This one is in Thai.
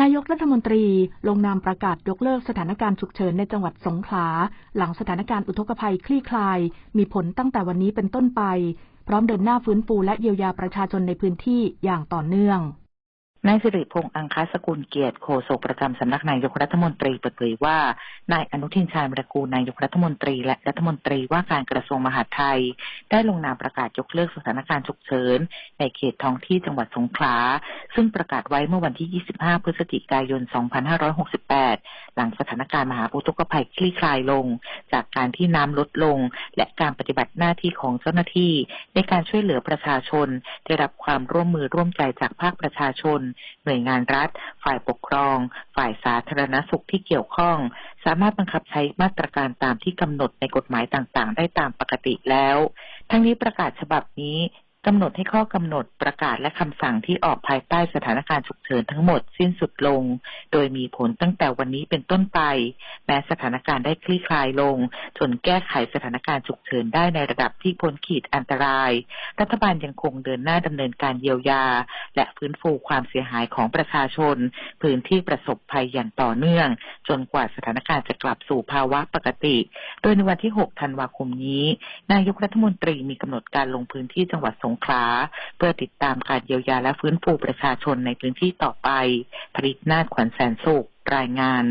นายกรัฐมนตรีลงนามประกาศยกเลิกสถานการณ์ฉุกเฉินในจังหวัดสงขลา หลังสถานการณ์อุทกภัยคลี่คลาย มีผลตั้งแต่วันนี้เป็นต้นไป พร้อมเดินหน้าฟื้นฟูและเยียวยาประชาชนในพื้นที่อย่างต่อเนื่อง นายสิริพงษ์อังคสกุลเกียรติโฆษกประจำสำนักนายกรัฐมนตรีเปิดเผยว่า นายอนุทินชาญวรกูลนายกรัฐมนตรี และรัฐมนตรีว่าการกระทรวงมหาดไทย ได้ลงนามประกาศยกเลิกสถานการณ์ฉุกเฉินในเขตท้องที่จังหวัดสงขลา ซึ่งประกาศไว้เมื่อวันที่ 25 พฤศจิกายน 2568 หลังสถานการณ์มหาอุทกภัยคลี่คลายลง จากการที่น้ำลดลง และการปฏิบัติหน้าที่ของเจ้าหน้าที่ ในการช่วยเหลือประชาชน ได้รับความร่วมมือร่วมใจจากภาคประชาชนหน่วยงานรัฐ ฝ่ายปกครอง ฝ่ายสาธารณสุขที่เกี่ยวข้อง สามารถบังคับใช้มาตรการตามที่กำหนดในกฎหมายต่างๆ ได้ตามปกติแล้ว ทั้งนี้ประกาศฉบับนี้กำหนดให้ข้อกำหนดประกาศและคำสั่งที่ออกภายใต้สถานการณ์ฉุกเฉินทั้งหมดสิ้นสุดลง โดยมีผลตั้งแต่วันนี้เป็นต้นไป แม้สถานการณ์ได้คลี่คลายลง จนแก้ไขสถานการณ์ฉุกเฉินได้ในระดับที่พ้นขีดอันตราย รัฐบาลยังคงเดินหน้าดำเนินการเยียวยา และฟื้นฟูความเสียหายของประชาชน พื้นที่ประสบภัยอย่างต่อเนื่อง จนกว่าสถานการณ์จะกลับสู่ภาวะปกติ โดยในวันที่ 6 ธันวาคมนี้ นายกรัฐมนตรีมีกำหนดการลงพื้นที่จังหวัดสงขลาเพื่อติดตามการเยียวยาและฟื้นฟูประชาชนในพื้นที่ต่อไปผลิตนาฏขวัญแสนสุขรายงาน